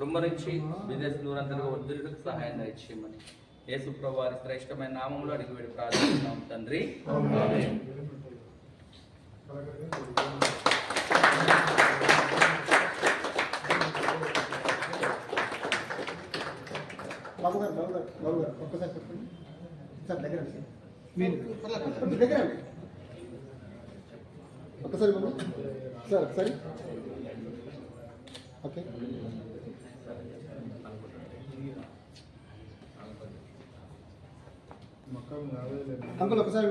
మీరే విదేశ దూరంతలుగా వద్దులకు సహాయం దయచేయమని. యేసుప్రభు వారి శ్రేష్టమైన నామంలో అడిగి వేడి ప్రార్థిస్తున్నాం తండ్రి. బాబు గారు బాబు గారు బాబు గారు ఒక్కసారి చెప్పండి. సార్ దగ్గర మీరు దగ్గర ఒక్కసారి బాబు. సార్ సరే ఓకే. అంకుల్ ఒకసారి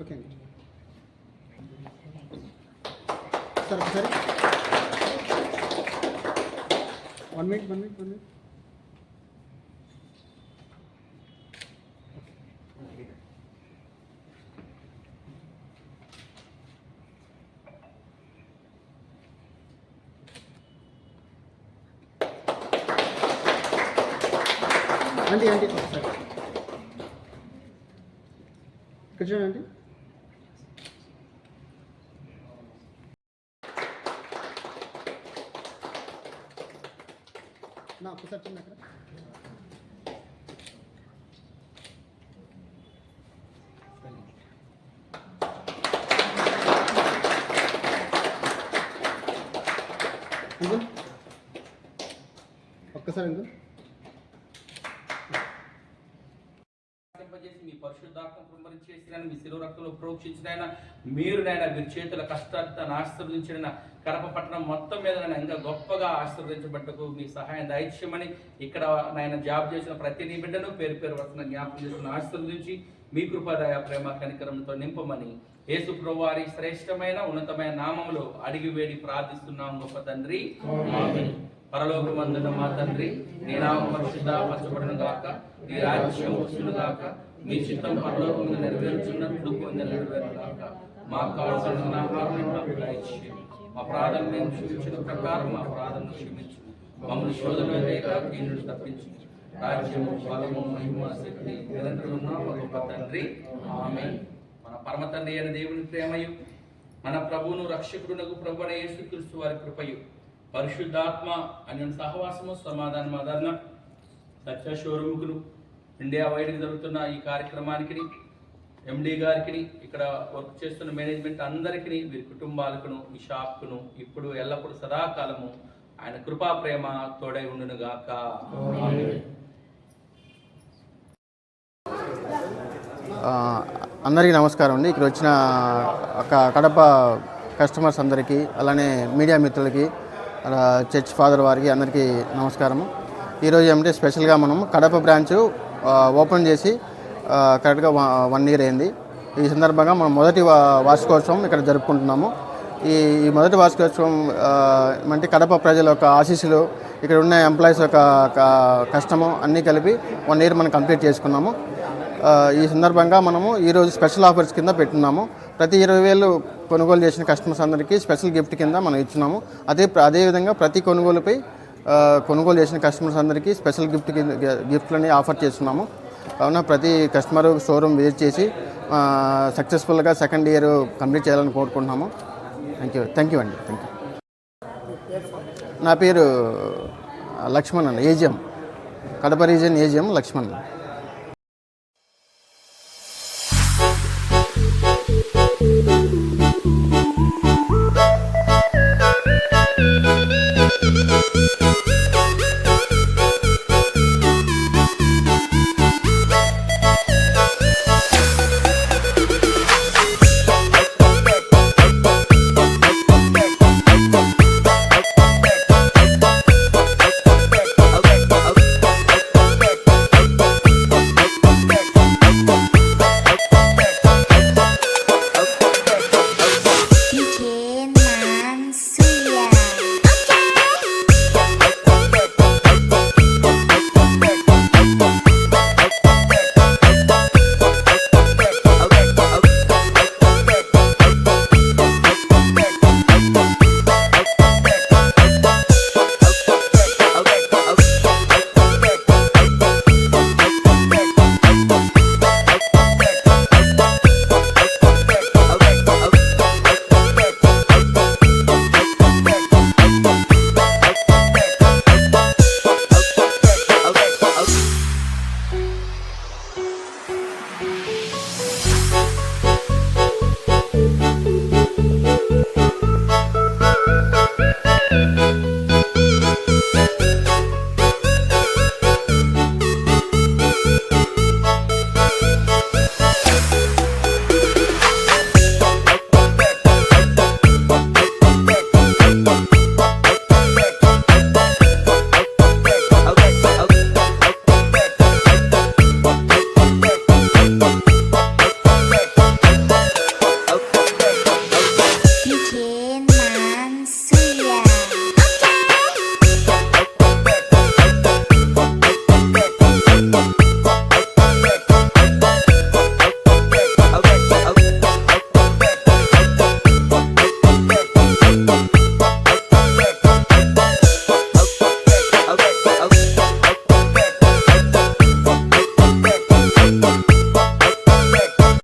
ఓకే అండి సరే ఒకసారి. One minute one minute one minute aunty aunty ఒకసారి ఇక్కడ చూడండి నా ఒక్కసారి చూడండి అక్కడ. ఒక్కసారి అంకుల్ పరిశుద్ధాత్మ కృమ్మరించేసిన మీ శిలువ రక్తంలో ప్రోక్షించిన మీరు నాయన మీ చేతుల కష్టాన్ని ఆశీర్వదించిన కడప పట్టణం మొత్తం మీద నాయన ఇంకా గొప్పగా ఆశీర్వదించబట్టకు మీ సహాయం దయచేయమని ఇక్కడ నాయన జాబ్ చేసిన ప్రతి నీ బిడ్డను పేరు పేరు వస్తున్న జ్ఞాపకం చేసుకుని ఆశీర్వదించి మీ కృపదయ ప్రేమ కనికరంతో నింపమని యేసు వారి శ్రేష్టమైన ఉన్నతమైన నామములో అడిగి వేడి ప్రార్థిస్తున్నాం గొప్ప తండ్రి. పరలోకమందున మా తండ్రి నీ నామం పరిశుద్ధపరచబడును గాక నీ రాజ్యం వచ్చును గాక మీ చిత్తం పరలోకమున నెరవేర్చున్నట్లు పొంది నెరవేరును గాక మా కావలసిన ఆహారం మాకు మా ప్రార్థన మేము చూపించిన ప్రకారం మా ప్రార్థన క్షమించు. మమ్మల్ని శోధన లేక తప్పించు. రాజ్యము బలము మహిమ శక్తి నిరంతరం ఉన్న తండ్రి. ఆమె మన పరమ తండ్రి అయిన దేవుని ప్రేమయు మన ప్రభువును రక్షకుడునకు ప్రభు అనే యేసుక్రీస్తు వారి కృపయు పరిశుద్ధాత్మ అన్య సహవాసము సమాధానం ఆదరణ సత్య షోరూముకును ఇండియా వైడ్కి జరుగుతున్న ఈ కార్యక్రమానికి ఎండీ గారికి ఇక్కడ వర్క్ చేస్తున్న మేనేజ్మెంట్ అందరికీ వీరి కుటుంబాలకును ఈ షాప్కును ఇప్పుడు ఎల్లప్పుడూ సదాకాలము ఆయన కృపా ప్రేమ తోడై ఉండును గాక. అందరికీ నమస్కారం అండి. ఇక్కడ వచ్చిన ఒక కడప కస్టమర్స్ అందరికీ అలానే మీడియా మిత్రులకి అలా చర్చ్ ఫాదర్ వారికి అందరికీ నమస్కారము. ఈరోజు ఏమంటే స్పెషల్గా మనం కడప బ్రాంచ్ ఓపెన్ చేసి కరెక్ట్గా వన్- ఇయర్ అయింది. ఈ సందర్భంగా మనం మొదటి వార్షికోత్సవం ఇక్కడ జరుపుకుంటున్నాము. ఈ ఈ మొదటి వార్షికోత్సవం అంటే కడప ప్రజల యొక్క ఆశీస్సులు ఇక్కడ ఉన్న ఎంప్లాయీస్ యొక్క కష్టము అన్నీ కలిపి వన్ ఇయర్ మనం కంప్లీట్ చేసుకున్నాము. ఈ సందర్భంగా మనము ఈరోజు స్పెషల్ ఆఫర్స్ కింద పెట్టున్నాము. ప్రతి ఇరవై వేలు కొనుగోలు చేసిన కస్టమర్స్ అందరికీ స్పెషల్ గిఫ్ట్ కింద మనం ఇచ్చినాము అదే అదేవిధంగా ప్రతి కొనుగోలుపై కొనుగోలు చేసిన కస్టమర్స్ అందరికీ స్పెషల్ గిఫ్ట్ గిఫ్ట్లని ఆఫర్ చేస్తున్నాము. కావున ప్రతి కస్టమర్ షోరూమ్ విజిట్ చేసి సక్సెస్ఫుల్గా సెకండ్ ఇయర్ కంప్లీట్ చేయాలని కోరుకుంటున్నాము. థ్యాంక్ యూ థ్యాంక్ యూ అండి. థ్యాంక్ యూ నా పేరు లక్ష్మణ్ అండి. AGM Kadapa region AGM Lakshman.